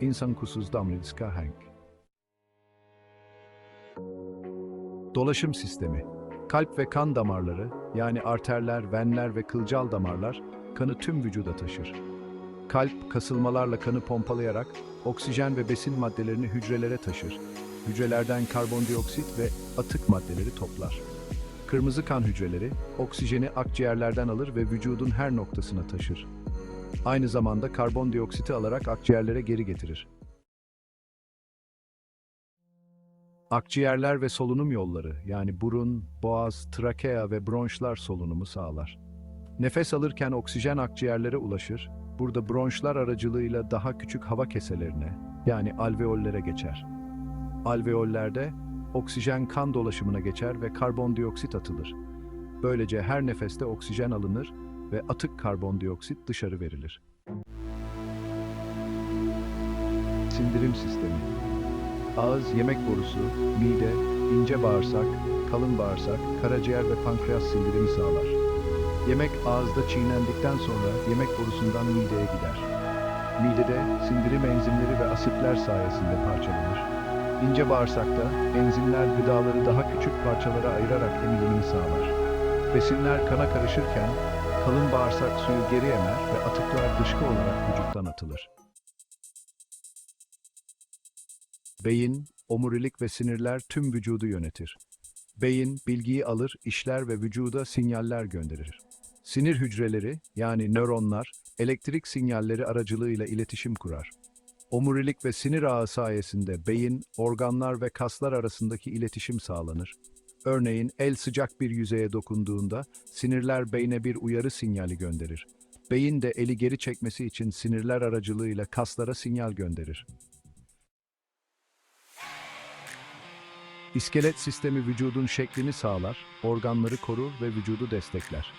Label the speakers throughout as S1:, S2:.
S1: insan kusuz damladiska Hank. Dolaşım sistemi. Kalp ve kan damarları, yani arterler, venler ve kılcal damarlar, kanı tüm vücuda taşır. Kalp, kasılmalarla kanı pompalayarak oksijen ve besin maddelerini hücrelere taşır. Hücrelerden karbondioksit ve atık maddeleri toplar. Kırmızı kan hücreleri, oksijeni akciğerlerden alır ve vücudun her noktasına taşır. Aynı zamanda karbondioksiti alarak akciğerlere geri getirir. Akciğerler ve solunum yolları yani burun, boğaz, trakea ve bronşlar solunumu sağlar. Nefes alırken oksijen akciğerlere ulaşır, burada bronşlar aracılığıyla daha küçük hava keselerine yani alveollere geçer. Alveollerde oksijen kan dolaşımına geçer ve karbondioksit atılır. Böylece her nefeste oksijen alınır ve atık karbondioksit dışarı verilir. Sindirim sistemi Ağız, yemek borusu, mide, ince bağırsak, kalın bağırsak, karaciğer ve pankreas sindirimi sağlar. Yemek ağızda çiğnendikten sonra yemek borusundan mideye gider. Midede sindirim enzimleri ve asitler sayesinde parçalanır. İnce bağırsakta enzimler gıdaları daha küçük parçalara ayırarak emilimini sağlar. Besinler kana karışırken kalın bağırsak suyu geri emer ve atıklar dışkı olarak vücuttan atılır. Beyin, omurilik ve sinirler tüm vücudu yönetir. Beyin, bilgiyi alır, işler ve vücuda sinyaller gönderir. Sinir hücreleri, yani nöronlar, elektrik sinyalleri aracılığıyla iletişim kurar. Omurilik ve sinir ağı sayesinde beyin, organlar ve kaslar arasındaki iletişim sağlanır. Örneğin el sıcak bir yüzeye dokunduğunda sinirler beyne bir uyarı sinyali gönderir. Beyin de eli geri çekmesi için sinirler aracılığıyla kaslara sinyal gönderir. İskelet sistemi vücudun şeklini sağlar, organları korur ve vücudu destekler.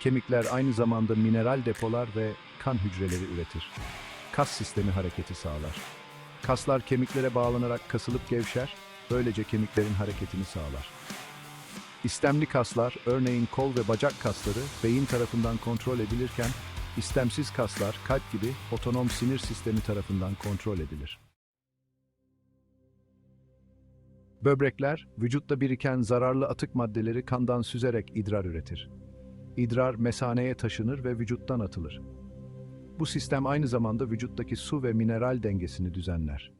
S1: Kemikler aynı zamanda mineral depolar ve kan hücreleri üretir. Kas sistemi hareketi sağlar. Kaslar kemiklere bağlanarak kasılıp gevşer, böylece kemiklerin hareketini sağlar. İstemli kaslar, örneğin kol ve bacak kasları beyin tarafından kontrol edilirken, istemsiz kaslar kalp gibi otonom sinir sistemi tarafından kontrol edilir. Böbrekler, vücutta biriken zararlı atık maddeleri kandan süzerek idrar üretir. İdrar mesaneye taşınır ve vücuttan atılır. Bu sistem aynı zamanda vücuttaki su ve mineral dengesini düzenler.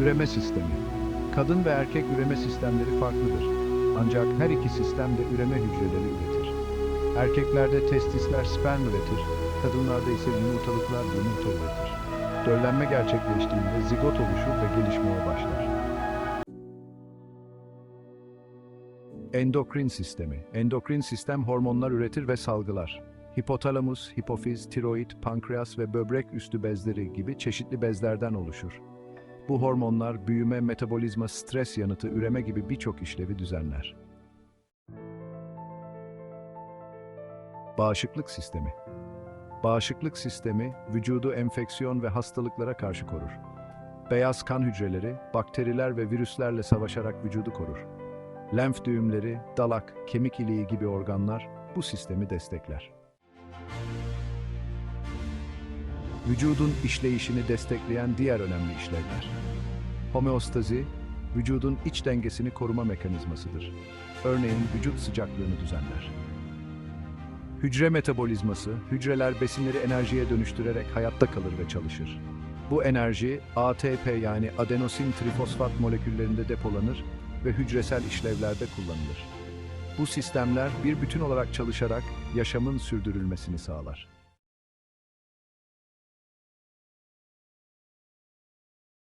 S1: Üreme sistemi Kadın ve erkek üreme sistemleri farklıdır. Ancak her iki sistem de üreme hücreleri üretir. Erkeklerde testisler sperm üretir, kadınlarda ise yumurtalıklar yumurta üretir. Döllenme gerçekleştiğinde zigot oluşur ve gelişmeye başlar. Endokrin sistemi. Endokrin sistem hormonlar üretir ve salgılar. Hipotalamus, hipofiz, tiroid, pankreas ve böbrek üstü bezleri gibi çeşitli bezlerden oluşur. Bu hormonlar büyüme, metabolizma, stres yanıtı, üreme gibi birçok işlevi düzenler. Bağışıklık sistemi. Bağışıklık sistemi vücudu enfeksiyon ve hastalıklara karşı korur. Beyaz kan hücreleri, bakteriler ve virüslerle savaşarak vücudu korur. Lenf düğümleri, dalak, kemik iliği gibi organlar bu sistemi destekler. Vücudun işleyişini destekleyen diğer önemli işlevler. Homeostazi, vücudun iç dengesini koruma mekanizmasıdır. Örneğin vücut sıcaklığını düzenler. Hücre metabolizması, hücreler besinleri enerjiye dönüştürerek hayatta kalır ve çalışır. Bu enerji ATP yani adenosin trifosfat moleküllerinde depolanır ve hücresel işlevlerde kullanılır. Bu sistemler bir bütün olarak çalışarak yaşamın sürdürülmesini sağlar.